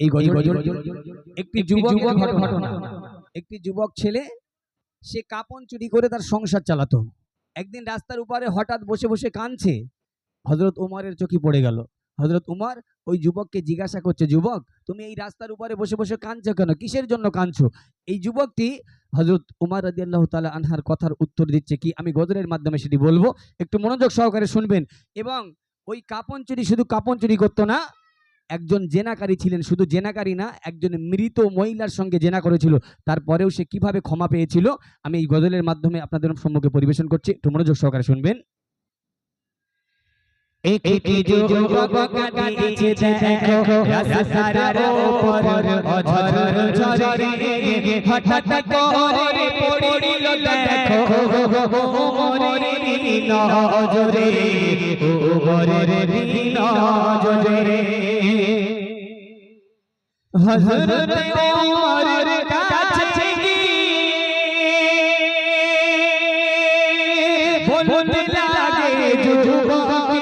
এই গজল একটি যুবক ঘটনা। একটি যুবক ছেলে সে কাপন চুরি করে তার সংসার চালাতো। একদিন রাস্তার উপরে হঠাৎ বসে বসে কাঁদছে। হজরত উমারের চোখে পড়ে গেল। হজরত উমার ওই যুবককে জিজ্ঞাসা করছে, যুবক, তুমি এই রাস্তার উপরে বসে বসে কাঁদছো কেন? কিসের জন্য কাঁদছো? এই যুবকটি হজরত উমার রাজি আল্লাহ তালা আনহার কথার উত্তর দিচ্ছে কি? আমি গজলের মাধ্যমে সেটি বলব। একটু মনোযোগ সহকারে শুনবেন। এবং ওই কাপন চুরি শুধু কাপন চুরি করতো না, একজন জেনাকারী ছিলেন, শুধু জেনাকারী না, একজন মৃত মহিলার সঙ্গে জেনা করেছিল। তারপরেও সে কীভাবে ক্ষমা পেয়েছিল, আমি এই গজলের মাধ্যমে আপনাদের সম্মুখে পরিবেশন করছি। একটু মনোযোগ সহকারে শুনবেন। একটি যুবক দিয়েছে দেখো রাস্তার উপর অঝর ঝরে হঠাৎ করে পড়িল দেখো ওরে নজরে ওরে নজরে হযরত ওমর কাছে গিয়ে বলতে লাগে যুবক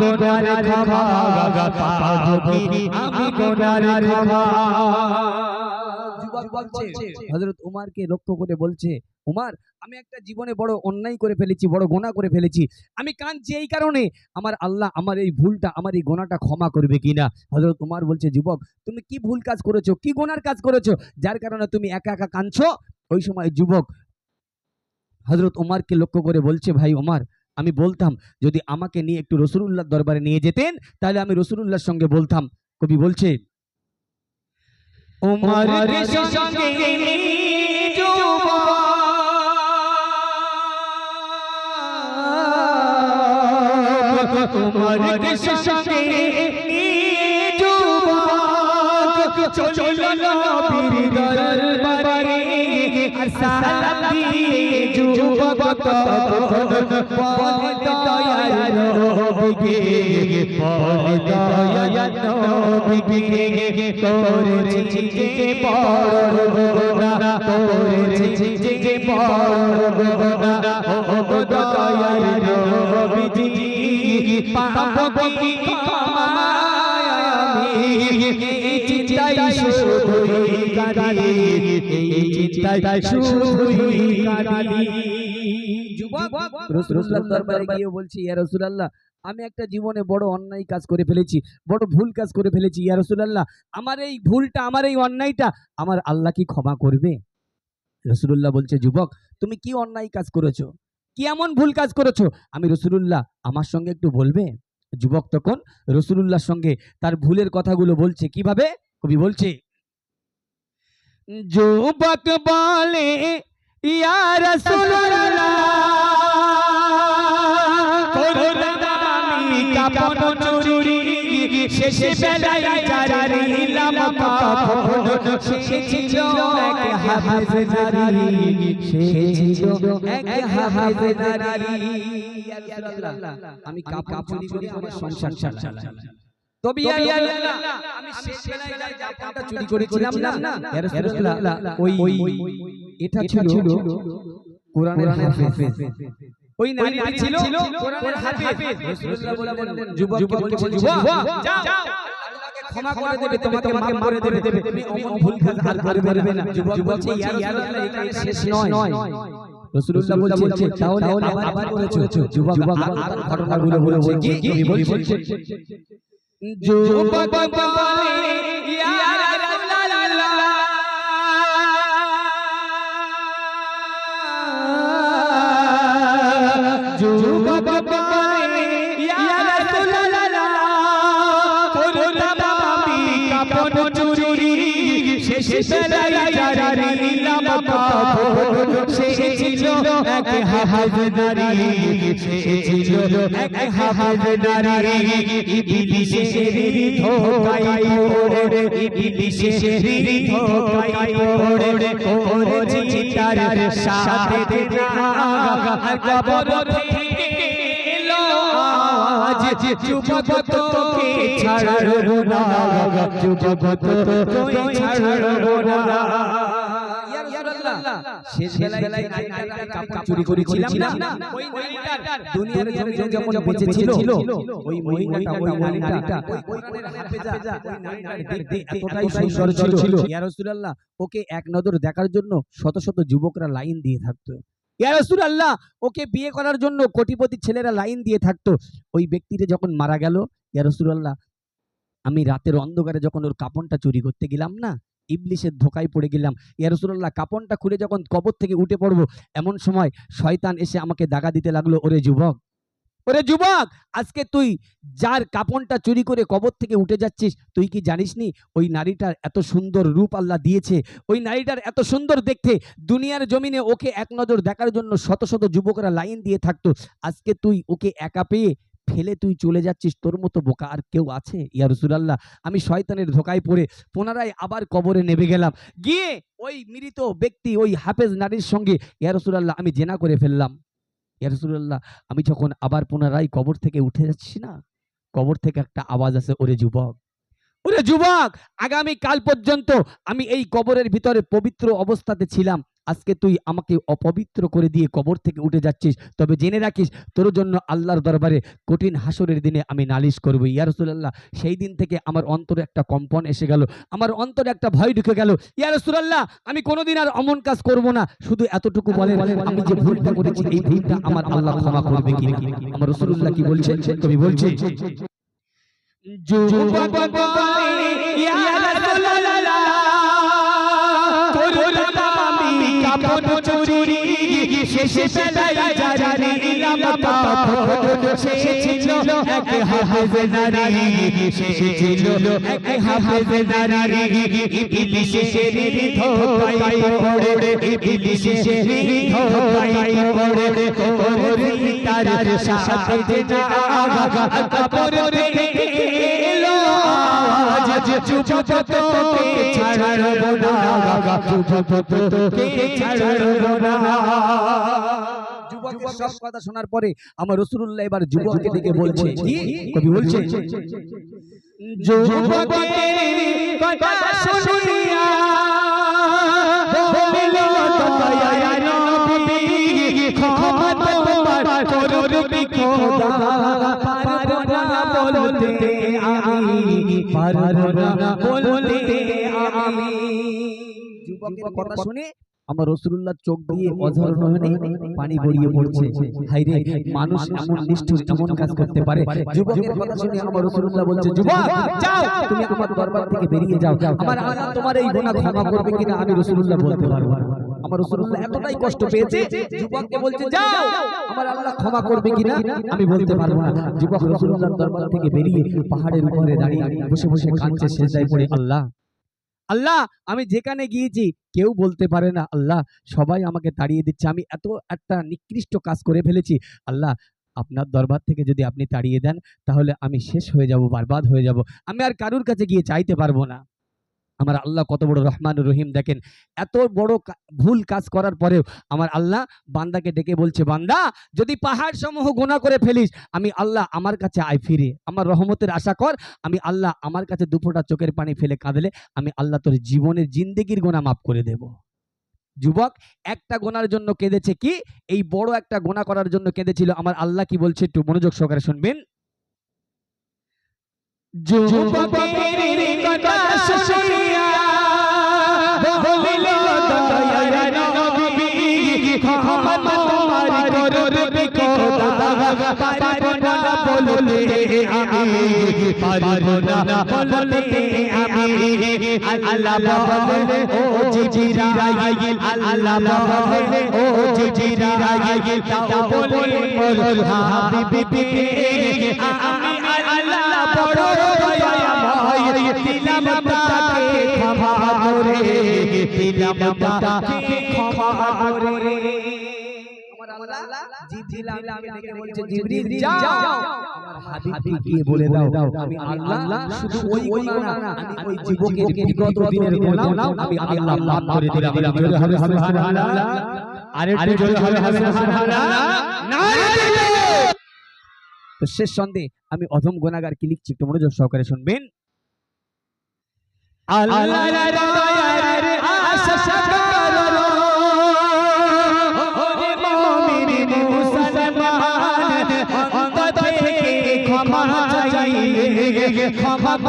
গোনার ক্ষমা পাপ কি আমি গোনার ক্ষমা হজরত উমারকে লক্ষ্য করে বলছে উমার আমি একটা জীবনে বড় অন্যায় করে ফেলেছি বড় গোনা করে ফেলেছি। আমি কাঁদছি এই কারণে। আমার আল্লাহ আমার এই ভুলটা আমার এই গোনাটা ক্ষমা করবে কিনা? হজরত উমার বলছে যুবক তুমি কি ভুল কাজ করেছ? কি গোনার কাজ করেছ? যার কারণে তুমি একা একা কাঁদছো? ওই সময় যুবক হজরত উমারকে লক্ষ্য করে বলছে ভাই উমার আমি বলতাম যদি আমাকে নিয়ে একটু রসুলুল্লাহর দরবারে নিয়ে যেতেন তাহলে আমি রসুলুল্লাহর সঙ্গে বলতাম। কবি বলছে সঙ্গে যুবক সালাম দিয়ে যুবক বলে দয়ার নবীকে বলে দয়ার নবীকে করেছি যে বড় গোনা করেছি যে বড় গোনা ও গো নবীজি পাপ কি ক্ষমায় আমি রসুল্লাহ গিয়ে বলছি আমি একটা জীবনে বড় অন্যায় কাজ করে ফেলেছি, বড় ভুল কাজ করে ফেলেছি, ইয়া রাসূলুল্লাহ, আমার এই ভুলটা, আমার এই অন্যায়টা, আমার আল্লাহ কি ক্ষমা করবে? রসুলুল্লাহ বলছে, যুবক, তুমি কি অন্যায় কাজ করেছ? কি এমন ভুল কাজ করেছ? আমি রসুলুল্লাহ, আমার সঙ্গে একটু বলবে? যুবক তখন রসুলুল্লাহর সঙ্গে তার ভুলের কথাগুলো বলছে। কীভাবে? কবি বলছে, যুবক বলে, ইয়া কাপন শেষে বেলায় সে ছিল এক হাফেজ সে ছিল এক হাফেজ নারী আমি কাপড় চুরি করে আমার সংসার চালাই তবে আমি শেষ বেলায় যাই কাপড়টা চুরি করেছিলাম না ইয়া রাসূলুল্লাহ, ওই এটা ছিল কোরআনের হাফেজ। ওই নারী ছিল কোরআনের হাফেজ। রাসূলুল্লাহ বললেন যুবককে যুবক যাও ক্ষমা করে দেবে তোমাকে মাফ করে দেবে। তুমি অমন ভুল কাজ আর করে দেবে না। যুবক বলছে ইয়া রাসূলুল্লাহ এটা শেষ নয়। রাসূলুল্লাহ বলছে তাহলে আবার করেছ যুবক আর ঘটনাগুলো বলছে। কি বলছে যুবক বলে সে ছিল এক হাফেজদারি। সে ছিল এক হাফেজদারি। ইবলিশের ধোকায় পড়ে ইবলিশের ধোকায় পড়ে করেছি তার সাথে কবর থেকে আজ যুবক তোকে ছাড়বো না। যুবক তোকে ছাড়বো না। শেষ বেলায় কাপড় চুরি করেছিলাম না ওই নারীটার দুনিয়ার জমিনে যখন বেঁচে ছিল ওই মহিলাটা ওই নারীটা ওই হাফেজা ওই নারীটার দেখতে এতটাই সুন্দর ছিল। ইয়া রাসূলুল্লাহ ওকে এক নজর দেখার জন্য শত শত যুবকরা লাইন দিয়ে থাকতো। ইয়া রাসূলুল্লাহ ওকে বিয়ে করার জন্য কোটিপতি ছেলেরা লাইন দিয়ে থাকতো। ওই ব্যক্তিটা যখন মারা গেল ইয়া আল্লাহ আমি রাতের অন্ধকারে যখন ওর কাপড়টা চুরি করতে গেলাম না ইবলিশের ধোকায় পড়ে গেলাম। ইয়া কাপনটা খুলে যখন কবর থেকে উঠে পড়ব, এমন সময় শয়তান এসে আমাকে দাগা দিতে লাগল, ওরে যুবক ওরে যুবক, আজকে তুই যার কাপনটা চুরি করে কবর থেকে উঠে যাচ্ছিস, তুই কি জানিসনি ওই নারীটার এত সুন্দর রূপ আল্লাহ দিয়েছে, ওই নারীটার এত সুন্দর দেখতে, দুনিয়ার জমিনে ওকে এক নজর দেখার জন্য শত শত যুবকরা লাইন দিয়ে থাকতো, আজকে তুই ওকে একা পেয়ে ফেলে তুই চলে যাচ্ছিস, তোর মতো বোকা আর কেউ আছে? ইয়া রসুলাল্লাহ, আমি শয়তানের ধোকায় পড়ে পুনরায় আবার কবরে নেমে গেলাম। গিয়ে ওই মৃত ব্যক্তি, ওই হাফেজ নারীর সঙ্গে, ইয়া রসুলাল্লাহ, আমি জেনা করে ফেললাম। ইয়া রসুলাল্লাহ, আমি যখন আবার পুনরায় কবর থেকে উঠে যাচ্ছি না, কবর থেকে একটা আওয়াজ আছে ওরে যুবক ওরে যুবক আগামী কাল পর্যন্ত আমি এই কবরের ভিতরে পবিত্র অবস্থাতে ছিলাম। আজকে তুই আমাকে অপবিত্র করে দিয়ে কবর থেকে উঠে যাচ্ছিস। তবে জেনে রাখিস তোর জন্য আল্লাহর দরবারে কঠিন হাসরের দিনে আমি নালিশ করব। ইয়া রসুলাল্লাহ সেই দিন থেকে আমার অন্তরে একটা কম্পন এসে গেল। আমার অন্তরে একটা ভয় ঢুকে গেল। ইয়া রসুলাল্লাহ আমি কোনোদিন আর অমন কাজ করব না। শুধু এতটুকু বলে আমি যে ভুলটা করেছি এই ভুলটা আমার আল্লাহ ক্ষমা করবে কিনা? আমার রসুল্লাহ কি বলছে? তুমি বলছে ইয়া রাসূলুল্লাহ শেষ বেলায় জানিলাম কাপড় সে ছিল এক হাফেজদারি সে ছিল এক হাফেজদারি ইবলিশের ধোকায় পড়ে। ইবলিশের ধোকায় পড়ে। কবরে তার সাথে দেখা কবর থেকে যুবক তোকে ছাড়বো না যুবক তোকে ছাড়বো না। যুবকের সব কথা শোনার পরে আমার রসুল্লাহ এবার যুবককে দিকে বলছে। কবি বলছে? যুবকের কথা যুবকের কথা শুনে আমার রসুল্লাহ চোখ দিয়ে অঝর নয়নে পানি গড়িয়ে পড়ছে হাইরে মানুষ এমন নিষ্ঠুর এমন কাজ করতে পারে যুবকের কথা শুনে আমার রসুল্লাহ বলছে যুবক যাও তুমি আমার দরবার থেকে বেরিয়ে যাও আমার আল্লাহ তোমার এই গুনাহ ক্ষমা করবে কিনা আমি রসুল্লাহ বলতে পারব না। আমার রসুল্লাহ এতটাই কষ্ট পেয়েছে যুবককে বলছে যাও আমার আল্লাহ ক্ষমা করবে কিনা আমি বলতে পারব না যুবক রসুল্লাহর দরবার থেকে বেরিয়ে পাহাড়ের উপরে দাঁড়িয়ে বসে বসে কাঁদছে সেজদায় পড়ে আল্লাহ আল্লাহ, আমি যেখানে গিয়েছি, কেউ বলতে পারে না, আল্লাহ, সবাই আমাকে তাড়িয়ে দিচ্ছে, আমি এত একটা নিকৃষ্ট কাজ করে ফেলেছি। আল্লাহ, আপনার দরবার থেকে যদি আপনি তাড়িয়ে দেন, তাহলে আমি শেষ হয়ে যাব, বারবাদ হয়ে যাব। আমি আর কারুর কাছে গিয়ে চাইতে পারব না। আমার আল্লাহ কত বড় রহমান রহিম দেখেন। এত বড় ভুল কাজ করার পরেও আমার আল্লাহ বান্দাকে ডেকে বলছে, বান্দা, যদি পাহাড় সমূহ গোনা করে ফেলিস, আমি আল্লাহ আমার কাছে আয় ফিরে। আমার রহমতের আশা কর, আমি আল্লাহ আমার কাছে দুপোটা চোখের পানি ফেলে কাঁদলে আমি আল্লাহ তোর জীবনের জিন্দেগির গোনা মাফ করে দেব। যুবক, একটা গোনার জন্য কেঁদেছে কি? এই বড় একটা গোনা করার জন্য কেঁদেছিল। আমার আল্লাহ কি বলছে একটু মনোযোগ সহকারে শুনবেন। যুবকের কথা শুনিয়া বলিল দয়া নবী ক্ষমা তোমার করবি খোদা পারব না বলতে আমি পারব না বলতে আমি আল্লাহ আমি আল্লাহ বড় দয়াময় দিলাম ক্ষমা করে দিলাম ক্ষমা করে আমার আল্লাহ জিবরিল আমি ডেকে বলছে জিবরিল যাও হাবিবকে গিয়ে বলে দাও আমি আল্লাহ শুধু ওই গুনাহ না আমি ওই যুবকের বিগত দিনের গুনাহ আমি আল্লাহ মাফ করে দিলাম জোরে হবে সুবহানাল্লাহ আরে জোরে হবে সুবহানাল্লাহ নারে তো শেষ সন্ধে আমি অধম গোনাগার কি লিখছি। একটু মনোযোগ সহকারে শুনবেন। আল্লাহর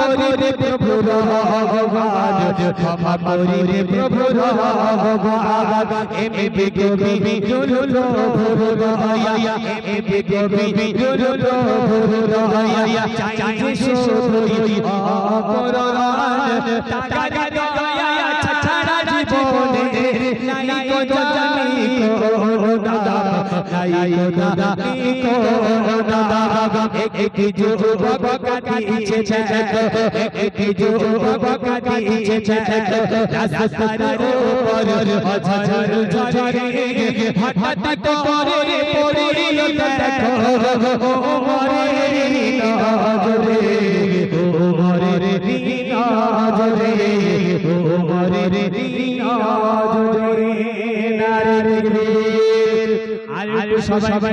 করে প্রভু ভগবান। ক্ষমা করে প্রভু ভগবান এমে বিগবি বিজুল প্রভু দয়া। এমে বিগবি বিজুল প্রভু দয়া। চাই যে শুধুই টাকা দয়া ছাড়া জীবনে নাই কো জানি কো দাদা নাই কো জানি কো দাদা একটি যুবক কাটিছে একটি যুবক কাটিছে রাস্তার উপর ঝড় ঝড়ে হঠাৎ করে পড়িল দেখো মরে নজরে মরে নজরে মরে নজরে নারে আর সবাই